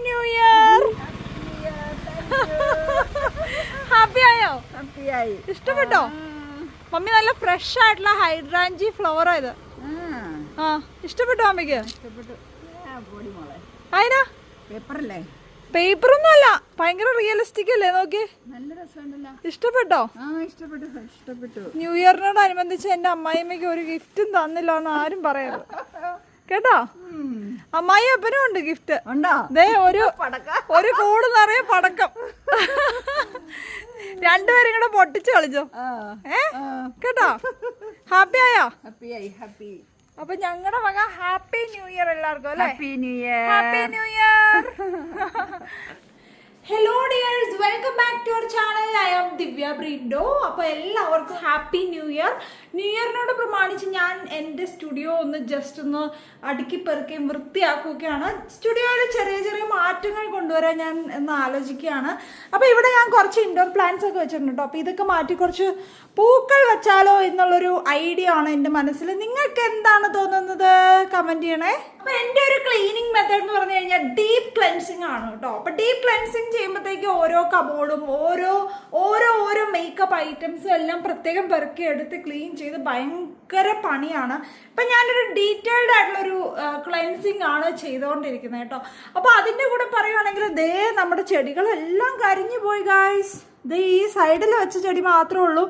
New year happy ആയോ? Happy ആയി. ഇഷ്ടപ്പെട്ടോ? മമ്മി നല്ല ഫ്രഷ് ആയിട്ടുള്ള ഹൈഡ്രാഞ്ചി ഫ്ലവർ ഇത്. ആ. ഇഷ്ടപ്പെട്ടോ അമ്മയ്ക്ക് അതിനാ പേപ്പറല്ലേ? പേപ്പറൊന്നും അല്ല ഭയങ്കര റിയലിസ്റ്റിക് അല്ലേ നോക്കി ഇഷ്ടപ്പെട്ടു? ന്യൂ ഇയറിനോടനുബന്ധിച്ച് എന്റെ അമ്മായിമ്മയ്ക്ക് ഒരു ഗിഫ്റ്റും തന്നില്ല എന്ന് ആരും പറയരുത് കേട്ടോ? അമ്മായി അപ്പനും ഉണ്ട് ഗിഫ്റ്റ് ദേ ഒരു ഒരു കൂട് നിറയെ പടക്കം. രണ്ടുപേരും കൂടെ പൊട്ടിച്ച് കളിച്ചോ. ഏ? കേട്ടോ? ഹാപ്പി ആയോ? ഹാപ്പി അപ്പൊ ഞങ്ങളുടെ വക ഹാപ്പി ന്യൂ ഇയർ എല്ലാവർക്കും അല്ലേ? Happy new year happy new year hello dears welcome back to our channel Divya Brindo. അപ്പോൾ എല്ലാവർക്കും ഹാപ്പി ന്യൂ ഇയർ. ന്യൂ ഇയറിനോട് പ്രമാണിച്ച് ഞാൻ എന്റെ സ്റ്റുഡിയോ ഒന്ന് ജസ്റ്റ് ഒന്ന് അടുക്കി പെറുക്കുകയും വൃത്തിയാക്കുകയൊക്കെയാണ് സ്റ്റുഡിയോയിൽ ചെറിയ ചെറിയ മാറ്റങ്ങൾ കൊണ്ടുവരാൻ ഞാൻ എന്ന് ആലോചിക്കുകയാണ്. അപ്പോൾ ഇവിടെ ഞാൻ കുറച്ച് ഇൻഡോർ പ്ലാന്റ്സ് ഒക്കെ വെച്ചിട്ടുണ്ട്. കേട്ടോ അപ്പോൾ ഇതൊക്കെ മാറ്റി കുറച്ച് പൂക്കൾ വെച്ചാലോ എന്നുള്ളൊരു ഐഡിയ ആണ് എന്റെ മനസ്സിൽ. നിങ്ങൾക്ക് എന്താണ് തോന്നുന്നത്? കമന്റ് ചെയ്യണേ. അപ്പോൾ എന്റെ ഒരു ക്ലീനിങ് മെത്തേഡ് എന്ന് പറഞ്ഞു കഴിഞ്ഞാൽ ഡീപ്പ് ക്ലെൻസിങ് ആണ് കേട്ടോ. അപ്പൊ ഡീപ്പ് ക്ലെൻസിങ് ചെയ്യുമ്പോഴത്തേക്ക് ഓരോ കബോർഡും ഓരോ ഓരോ ഓരോ മേക്കപ്പ് ഐറ്റംസും എല്ലാം പ്രത്യേകം പെറുക്കി എടുത്ത് ക്ലീൻ ചെയ്ത് ഭയങ്കര പണിയാണ്. ഇപ്പൊ ഞാനൊരു ഡീറ്റെയിൽഡ് ആയിട്ടുള്ളൊരു ക്ലെൻസിങ് ആണ് ചെയ്തുകൊണ്ടിരിക്കുന്നത് കേട്ടോ. അപ്പൊ അതിന്റെ കൂടെ പറയുകയാണെങ്കിൽ ദേ നമ്മുടെ ചെടികളെല്ലാം കരിഞ്ഞു പോയി ഗായ്സ് ദേ ഈ സൈഡിൽ വെച്ച ചെടി മാത്രമേ ഉള്ളൂ.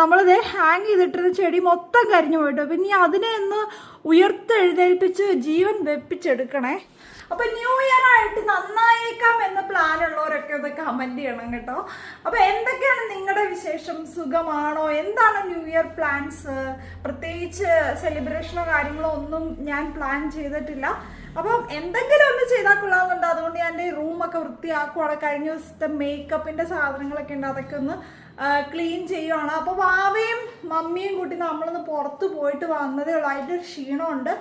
നമ്മളിത് ഹാങ് ചെയ്തിട്ടിരുന്ന ചെടി മൊത്തം കരിഞ്ഞു പോയിട്ട്. പിന്നെ ഇനി അതിനെ ഒന്ന് ഉയർത്തെഴുന്നേൽപ്പിച്ച് ജീവൻ വെപ്പിച്ചെടുക്കണേ. അപ്പൊ ന്യൂ ഇയർ ആയിട്ട് നന്നായേക്കാം എന്ന പ്ലാൻ ഉള്ളവരൊക്കെ ഒന്ന് കമന്റ് ചെയ്യണം കേട്ടോ. അപ്പൊ എന്തൊക്കെയാണ് നിങ്ങളുടെ വിശേഷം? സുഖമാണോ? എന്താണ് ന്യൂ ഇയർ പ്ലാൻസ് പ്രത്യേകിച്ച് സെലിബ്രേഷനോ കാര്യങ്ങളോ ഒന്നും ഞാൻ പ്ലാൻ ചെയ്തിട്ടില്ല. അപ്പം എന്തെങ്കിലും ഒന്ന് ചെയ്താൽ കൊള്ളാമെന്നുണ്ട് അതുകൊണ്ട് ഞാൻ എന്റെ റൂമൊക്കെ വൃത്തിയാക്കുവാണ്. കഴിഞ്ഞ ദിവസത്തെ മേക്കപ്പിന്റെ സാധനങ്ങളൊക്കെ ഉണ്ട്. അതൊക്കെ ഒന്ന് ക്ലീൻ ചെയ്യുവാണ്. അപ്പോൾ വാവയും മമ്മിയും കൂട്ടി നമ്മളൊന്ന് പുറത്ത് പോയിട്ട് വന്നതേ ഉള്ളൂ. അതിന്റെ ക്ഷീണമുണ്ട്.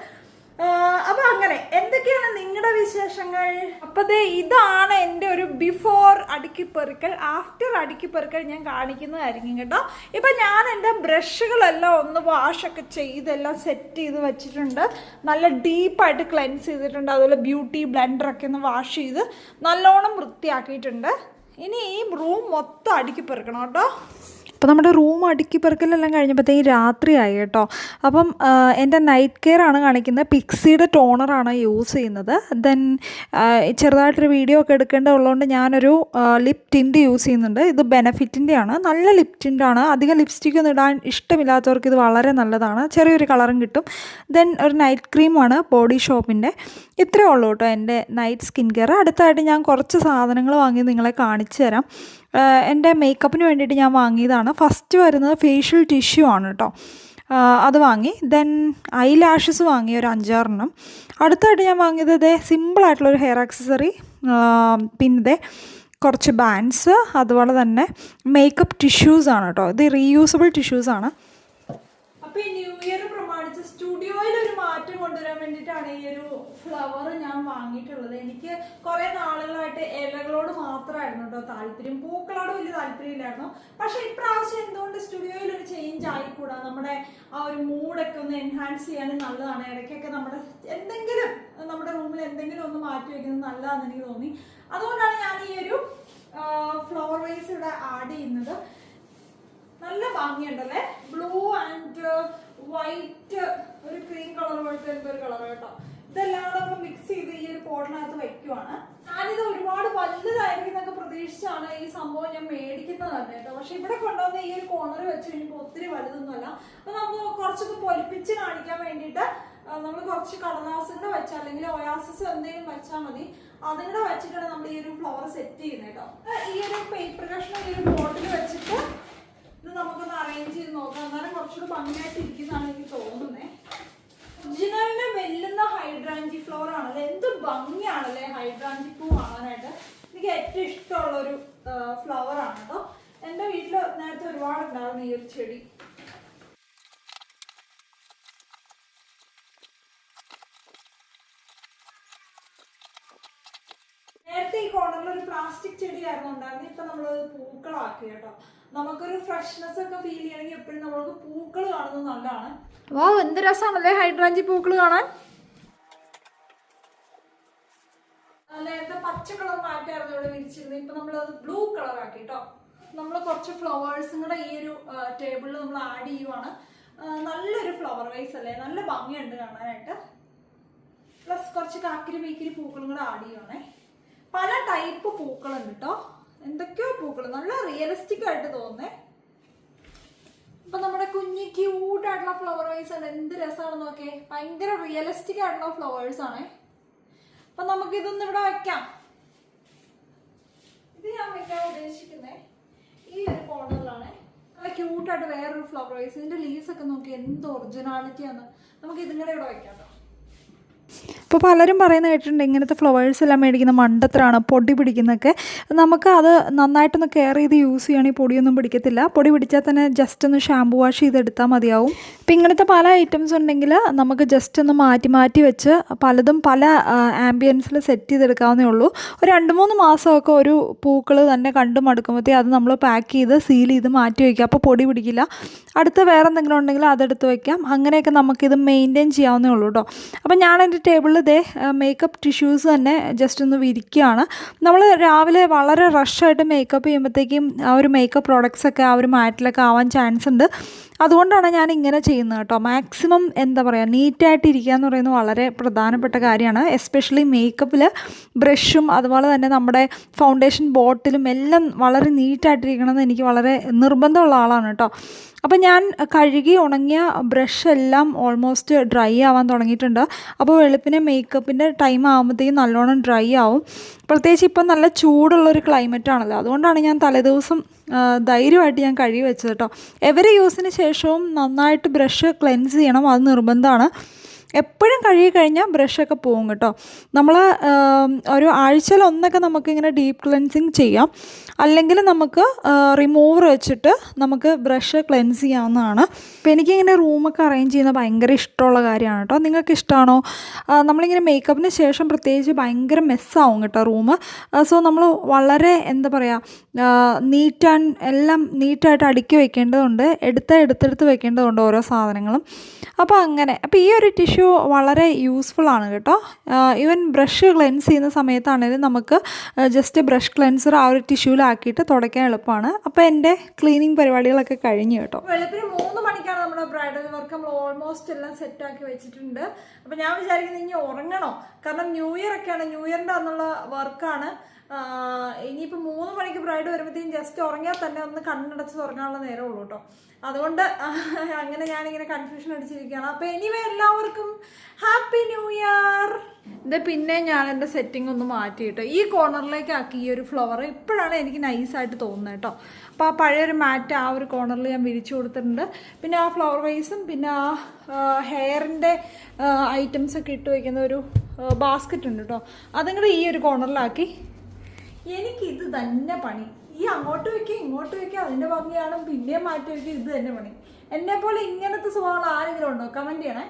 അപ്പൊ അങ്ങനെ എന്തൊക്കെയാണ് നിങ്ങളുടെ വിശേഷങ്ങൾ? അപ്പൊ ദേ ഇതാണ് എന്റെ ഒരു ബിഫോർ അടുക്കിപ്പെറുക്കൽ ആഫ്റ്റർ അടുക്കിപ്പെറുക്കൽ ഞാൻ കാണിക്കുന്നതായിരിക്കും കേട്ടോ. ഇപ്പൊ ഞാൻ എന്റെ ബ്രഷുകളെല്ലാം ഒന്ന് വാഷ് വാഷൊക്കെ ചെയ്തെല്ലാം സെറ്റ് ചെയ്ത് വെച്ചിട്ടുണ്ട്. നല്ല ഡീപ്പായിട്ട് ക്ലെൻസ് ചെയ്തിട്ടുണ്ട്. അതുപോലെ ബ്യൂട്ടി ബ്ലെൻഡറൊക്കെ ഒന്ന് വാഷ് ചെയ്ത് നല്ലോണം വൃത്തിയാക്കിയിട്ടുണ്ട്. ഇനി ഈ റൂം മൊത്തം അടുക്കി പെറുക്കണം കേട്ടോ. അപ്പോൾ നമ്മുടെ റൂം അടുക്കി പെറുക്കലെല്ലാം കഴിഞ്ഞപ്പോഴത്തേക്കും രാത്രിയായി കേട്ടോ. അപ്പം എന്റെ നൈറ്റ് കെയർ ആണ് കാണിക്കുന്നത്. പിക്സിയുടെ ടോണറാണ് യൂസ് ചെയ്യുന്നത്. ദെൻ ചെറുതായിട്ടൊരു വീഡിയോ ഒക്കെ എടുക്കേണ്ടതുള്ളതുകൊണ്ട് ഞാനൊരു ലിപ് ടിന്റ് യൂസ് ചെയ്യുന്നുണ്ട്. ഇത് ബെനഫിറ്റിന്റെ ആണ്. നല്ല ലിപ് ടിന്റാണ് അധികം ലിപ്സ്റ്റിക് ഒന്നും ഇടാൻ ഇഷ്ടമില്ലാത്തവർക്ക് ഇത് വളരെ നല്ലതാണ്. ചെറിയൊരു കളറും കിട്ടും. ദെൻ ഒരു നൈറ്റ് ക്രീമാണ് ബോഡി ഷോപ്പിന്റെ ഇത്രയേ ഉള്ളൂ കേട്ടോ എന്റെ നൈറ്റ് സ്കിൻ കെയർ അടുത്തായിട്ട് ഞാൻ കുറച്ച് സാധനങ്ങൾ വാങ്ങി നിങ്ങളെ കാണിച്ചു തരാം. എന്റെ മേക്കപ്പിന് വേണ്ടിയിട്ട് ഞാൻ വാങ്ങിയതാണ്. ഫസ്റ്റ് വരുന്നത് ഫേഷ്യൽ ടിഷ്യൂ ആണ് കേട്ടോ അത് വാങ്ങി. ദെൻ ഐ ലാഷസ് വാങ്ങി ഒരു അഞ്ചാറെണ്ണം. അടുത്തായിട്ട് ഞാൻ വാങ്ങിയത് ഇതേ സിമ്പിളായിട്ടുള്ളൊരു ഹെയർ ആക്സസറി പിന്നെ കുറച്ച് ബാൻഡ്സ് അതുപോലെ തന്നെ മേക്കപ്പ് ടിഷ്യൂസാണ് കേട്ടോ ഇത് റീയൂസബിൾ ടിഷ്യൂസാണ് അപ്പോൾ അപ്പൊ ഈ ന്യൂ ഇയർ പ്രമാണിച്ച് സ്റ്റുഡിയോയിൽ ഒരു മാറ്റം കൊണ്ടുവരാൻ വേണ്ടിയിട്ടാണ് ഈ ഒരു ഫ്ലവർ ഞാൻ വാങ്ങിയിട്ടുള്ളത്. എനിക്ക് കുറെ നാളുകളായിട്ട് ഇലകളോട് മാത്രമായിരുന്നു കേട്ടോ താല്പര്യം. പൂക്കളോട് വലിയ താല്പര്യമില്ലായിരുന്നു പക്ഷെ ഇപ്രാവശ്യം എന്തുകൊണ്ട് സ്റ്റുഡിയോയിൽ ഒരു ചേഞ്ച് ആയിക്കൂടാ? നമ്മുടെ ആ ഒരു മൂഡൊക്കെ ഒന്ന് എൻഹാൻസ് ചെയ്യാനും നല്ലതാണ്. ഇടയ്ക്കൊക്കെ നമ്മുടെ എന്തെങ്കിലും നമ്മുടെ റൂമിൽ എന്തെങ്കിലും ഒന്ന് മാറ്റി വെക്കുന്നത് നല്ലതാണെന്ന് എനിക്ക് തോന്നി. അതുകൊണ്ടാണ് ഞാൻ ഈ ഒരു ഫ്ലവർ വേസ് ഇവിടെ ആഡ് ചെയ്യുന്നത്. നല്ല ഭംഗിയുണ്ടല്ലേ? ബ്ലൂ ആൻഡ് വൈറ്റ് ഒരു ക്രീം കളർ പോലത്തെ എന്തോ ഒരു കളർ കേട്ടോ. ഇതെല്ലാം കൂടെ നമ്മൾ മിക്സ് ചെയ്ത് ഈ ഒരു പോട്ടിനകത്ത് വെക്കുവാണ്. ഞാനിത് ഒരുപാട് വലുതായിരിക്കും എന്നൊക്കെ പ്രതീക്ഷിച്ചാണ് ഈ സംഭവം ഞാൻ മേടിക്കുന്നത് തന്നെ കേട്ടോ. പക്ഷെ ഇവിടെ കൊണ്ടുവന്ന ഈ ഒരു കോർണർ വെച്ച് കഴിഞ്ഞപ്പോൾ ഒത്തിരി വലുതൊന്നുമല്ല. അപ്പൊ നമുക്ക് കുറച്ചൊക്കെ പൊലിപ്പിച്ച് കാണിക്കാൻ വേണ്ടിയിട്ട് നമ്മൾ കുറച്ച് കടലാസിന്റെ വെച്ചാൽ അല്ലെങ്കിൽ ഒയാസിസ് എന്തെങ്കിലും വെച്ചാൽ മതി. അതിങ്ങനെ വെച്ചിട്ടാണ് നമ്മൾ ഈ ഒരു ഫ്ലവർ സെറ്റ് ചെയ്യുന്നത് കേട്ടോ. ഈ ഒരു പേപ്പർ കഷ്ണം ഈ ഒരു ബോട്ടിൽ വെച്ചിട്ട് നമുക്കൊന്ന് അറേഞ്ച് ചെയ്ത് നോക്കാം. എന്നാലും കുറച്ചുകൂടി ഭംഗിയായിട്ട് ഇരിക്കുന്നതാണ് എനിക്ക് തോന്നുന്നത് ഒറിജിനലിനെ വെല്ലുന്ന ഹൈഡ്രാഞ്ചി ഫ്ലോർ ആണല്ലേ? എന്ത് ഭംഗിയാണല്ലേ ഹൈഡ്രാഞ്ചി പൂ കാണാനായിട്ട്. എനിക്ക് ഏറ്റവും ഇഷ്ടമുള്ള ഒരു ഫ്ലവർ ആണ് കേട്ടോ. എന്റെ വീട്ടിൽ നേരത്തെ ഒരുപാട് ഉണ്ടായിരുന്നു ഈ ഒരു ചെടി. നേരത്തെ ഈ കോർണറിൽ ഒരു പ്ലാസ്റ്റിക് ചെടിയായിരുന്നു ഉണ്ടായിരുന്നത് ഇപ്പൊ നമ്മൾ പൂക്കളാക്കി കേട്ടോ. നമുക്കൊരു ഫ്രഷ്നെസ് ഒക്കെ ഫീൽ ചെയ്യണമെങ്കിൽ എപ്പോഴും നമ്മൾക്ക് പൂക്കൾ കാണുന്നത് നല്ലതാണ്. വാ എന്ത് രസമാണല്ലേ ഹൈഡ്രാഞ്ചി പൂക്കൾ കാണാൻ? നേരത്തെ പച്ച കളർ മാറ്റായിരുന്നു ഇവിടെ വിരിച്ചിരുന്നത്. ഇപ്പൊ നമ്മൾ അത് ബ്ലൂ കളർ ആക്കി കേട്ടോ നമ്മൾ കുറച്ച് ഫ്ലവേഴ്സും കൂടെ ഈ ഒരു ടേബിളിൽ നമ്മൾ ആഡ് ചെയ്യുവാണ്. നല്ലൊരു ഫ്ലവർ വൈസ് അല്ലേ? നല്ല ഭംഗിയുണ്ട് കാണാനായിട്ട്. പ്ലസ് കുറച്ച് കാക്കിരി മീക്കിരി പൂക്കളും കൂടെ ആഡ് ചെയ്യുവാണേ. പല ടൈപ്പ് പൂക്കളുണ്ട് കേട്ടോ എന്തൊക്കെയോ പൂക്കൾ നല്ല റിയലിസ്റ്റിക് ആയിട്ട് തോന്നുന്നേ. ഇപ്പൊ നമ്മുടെ കുഞ്ഞി ക്യൂട്ട് ആയിട്ടുള്ള ഫ്ലവർ വൈസ് ആണ് എന്ത് രസമാണെന്ന് നോക്കിയേ. ഭയങ്കര റിയലിസ്റ്റിക് ആയിട്ടുള്ള ഫ്ലവേഴ്സ് ആണേ. അപ്പൊ നമുക്ക് ഇതൊന്നും ഇവിടെ വെക്കാം. ഇത് ഞാൻ വെക്കാൻ ഉദ്ദേശിക്കുന്നേ ഈ ഒരു കോർണറിലാണ് നല്ല ക്യൂട്ടായിട്ട് വേറൊരു ഫ്ലവർ വൈസ് ഇതിന്റെ ലീവ്സ് ഒക്കെ നോക്കി എന്ത് ഒറിജിനാലിറ്റി ആണ് നമുക്ക് ഇതിങ്ങടെ ഇവിടെ വെക്കാം. ഇപ്പോൾ പലരും പറയുന്ന കേട്ടിട്ടുണ്ട് ഇങ്ങനത്തെ ഫ്ലവേഴ്സ് എല്ലാം മേടിക്കുന്ന മണ്ടത്തരാണ് പൊടി പിടിക്കുന്നതൊക്കെ നമുക്ക് അത് നന്നായിട്ടൊന്ന് കെയർ ചെയ്ത് യൂസ് ചെയ്യുകയാണെങ്കിൽ പൊടിയൊന്നും പിടിക്കത്തില്ല. പൊടി പിടിച്ചാൽ തന്നെ ജസ്റ്റ് ഒന്ന് ഷാമ്പു വാഷ് ചെയ്തെടുത്താൽ മതിയാവും. ഇപ്പം ഇങ്ങനത്തെ പല ഐറ്റംസ് ഉണ്ടെങ്കിൽ നമുക്ക് ജസ്റ്റ് ഒന്ന് മാറ്റി മാറ്റി വെച്ച് പലതും പല ആംബിയൻസിൽ സെറ്റ് ചെയ്തെടുക്കാവുന്നേ ഉള്ളൂ. ഒരു രണ്ട് മൂന്ന് മാസമൊക്കെ ഒരു പൂക്കൾ തന്നെ കണ്ടു മടുക്കുമ്പോഴത്തേ അത് നമ്മൾ പാക്ക് ചെയ്ത് സീൽ ചെയ്ത് മാറ്റി വയ്ക്കുക അപ്പോൾ പൊടി പിടിക്കില്ല. അടുത്ത് വേറെ എന്തെങ്കിലും ഉണ്ടെങ്കിൽ അതെടുത്ത് വയ്ക്കാം അങ്ങനെയൊക്കെ നമുക്കിത് മെയിന്റെയിൻ ചെയ്യാവുന്നേ ഉള്ളൂ കേട്ടോ അപ്പോൾ ഞാൻ എന്റെ ടേബിളിൽ ഇതേ മേക്കപ്പ് ടിഷ്യൂസ് തന്നെ ജസ്റ്റ് ഒന്ന് വിരിക്കുകയാണ് നമ്മൾ രാവിലെ വളരെ റഷായിട്ട് മേക്കപ്പ് ചെയ്യുമ്പോഴത്തേക്കും ആ ഒരു മേക്കപ്പ് പ്രോഡക്റ്റ്സ് ഒക്കെ ആ ഒരു മാറ്റിലൊക്കെ ആവാൻ ചാൻസ് ഉണ്ട്. അതുകൊണ്ടാണ് ഞാൻ ഇങ്ങനെ ചെയ്യുന്നത് കേട്ടോ. മാക്സിമം എന്താ പറയുക നീറ്റായിട്ട് ഇരിക്കുക എന്ന് പറയുന്നത് വളരെ പ്രധാനപ്പെട്ട കാര്യമാണ്. എസ്പെഷ്യലി മേക്കപ്പിൽ ബ്രഷും അതുപോലെ തന്നെ നമ്മുടെ ഫൗണ്ടേഷൻ ബോട്ടിലും എല്ലാം വളരെ നീറ്റായിട്ടിരിക്കണമെന്ന് എനിക്ക് വളരെ നിർബന്ധമുള്ള ആളാണ് കേട്ടോ. അപ്പോൾ ഞാൻ കഴുകി ഉണങ്ങിയ ബ്രഷ് എല്ലാം ഓൾമോസ്റ്റ് ഡ്രൈ ആവാൻ തുടങ്ങിയിട്ടുണ്ട്. അപ്പോൾ വെളുപ്പിനെ മേക്കപ്പിന്റെ ടൈം ആകുമ്പോഴത്തേക്കും നല്ലോണം ഡ്രൈ ആവും. പ്രത്യേകിച്ച് ഇപ്പം നല്ല ചൂടുള്ളൊരു ക്ലൈമറ്റ് ആണല്ലോ. അതുകൊണ്ടാണ് ഞാൻ തലേദിവസം ധൈര്യമായിട്ട് ഞാൻ കഴുകി വെച്ചത് കേട്ടോ എവരി യൂസിന് ശേഷവും നന്നായിട്ട് ബ്രഷ് ക്ലെൻസ് ചെയ്യണം. അത് നിർബന്ധമാണ്. എപ്പോഴും കഴുകി കഴിഞ്ഞാൽ ബ്രഷൊക്കെ പോകും കേട്ടോ നമ്മൾ ഒരു ആഴ്ചയിൽ ഒന്നൊക്കെ നമുക്കിങ്ങനെ ഡീപ്പ് ക്ലെൻസിങ് ചെയ്യാം. അല്ലെങ്കിൽ നമുക്ക് റിമൂവർ വെച്ചിട്ട് നമുക്ക് ബ്രഷ് ക്ലെൻസ് ചെയ്യാവുന്നതാണ്. അപ്പോൾ എനിക്കിങ്ങനെ റൂമൊക്കെ അറേഞ്ച് ചെയ്യുന്നത് ഭയങ്കര ഇഷ്ടമുള്ള കാര്യമാണ് കേട്ടോ നിങ്ങൾക്ക് ഇഷ്ടമാണോ നമ്മളിങ്ങനെ മേക്കപ്പിന് ശേഷം പ്രത്യേകിച്ച് ഭയങ്കര മെസ്സാവും കേട്ടോ റൂം സോ നമ്മൾ വളരെ എന്താ പറയുക നീറ്റ് ആൻഡ് എല്ലാം നീറ്റായിട്ട് അടുക്കി വെക്കേണ്ടതുണ്ട്. എടുത്ത് എടുത്തെടുത്ത് വെക്കേണ്ടതുണ്ട് ഓരോ സാധനങ്ങളും. അപ്പോൾ അങ്ങനെ അപ്പോൾ ഈ ഒരു ടിഷ്യൂ വളരെ യൂസ്ഫുൾ ആണ് കേട്ടോ. ഈവൻ ബ്രഷ് ക്ലെൻസ് ചെയ്യുന്ന സമയത്താണെങ്കിലും നമുക്ക് ജസ്റ്റ് ബ്രഷ് ക്ലെൻസർ ആ ഒരു ടിഷ്യൂലാക്കിയിട്ട് തുടയ്ക്കാൻ എളുപ്പമാണ്. അപ്പോൾ എന്റെ ക്ലീനിങ് പരിപാടികളൊക്കെ കഴിഞ്ഞു കേട്ടോ. വെളുപ്പിന് മൂന്ന് മണിക്കാണ് നമ്മുടെ ബ്രൈഡൽ വർക്ക്. നമ്മൾ ഓൾമോസ്റ്റ് എല്ലാം സെറ്റ് ആക്കി വെച്ചിട്ടുണ്ട്. അപ്പോൾ ഞാൻ വിചാരിക്കുന്നത് ഇനി ഉറങ്ങണോ? കാരണം ന്യൂ ഇയർ ഒക്കെയാണ്. ന്യൂ ഇയറിന്റെ അന്നുള്ള വർക്കാണ് ഇനിയിപ്പോൾ മൂന്ന് മണിക്ക് ബ്രൈഡ് വരുമ്പോഴത്തേക്കും ജസ്റ്റ് ഉറങ്ങിയാൽ തന്നെ ഒന്ന് കണ്ണടച്ച് തുറങ്ങാനുള്ള നേരം ഉള്ളൂ കേട്ടോ അതുകൊണ്ട് അങ്ങനെ ഞാനിങ്ങനെ കൺഫ്യൂഷൻ അടിച്ചിരിക്കുകയാണ്. അപ്പോൾ എനിവേ എല്ലാവർക്കും ഹാപ്പി ന്യൂ ഇയർ ഇത് പിന്നെ ഞാൻ എന്റെ സെറ്റിംഗ് ഒന്ന് മാറ്റിയിട്ട് ഈ കോർണറിലേക്ക് ആക്കി ഈ ഒരു ഫ്ലവർ ഇപ്പോഴാണ് എനിക്ക് നൈസായിട്ട് തോന്നുന്നത് കേട്ടോ അപ്പോൾ ആ പഴയൊരു മാറ്റ് ആ ഒരു കോർണറിൽ ഞാൻ വിരിച്ചു കൊടുത്തിട്ടുണ്ട്. പിന്നെ ആ ഫ്ലവർ വൈസും പിന്നെ ആ ഹെയറിന്റെ ഐറ്റംസൊക്കെ ഇട്ട് വയ്ക്കുന്ന ഒരു ബാസ്ക്കറ്റ് ഉണ്ട് കേട്ടോ അതും കൂടെ ഈ ഒരു കോർണറിലാക്കി എനിക്ക് ഇത് തന്നെ പണി. ഈ അങ്ങോട്ട് വയ്ക്കുക ഇങ്ങോട്ട് വയ്ക്കുക അതിന്റെ ഭംഗിയാണ് പിന്നെയും മാറ്റി വയ്ക്കുക ഇത് തന്നെ പണി. എന്നെ പോലെ ഇങ്ങനത്തെ സ്വഭാവങ്ങൾ ആരെങ്കിലും ഉണ്ടോ? കമന്റ് ചെയ്യണേ.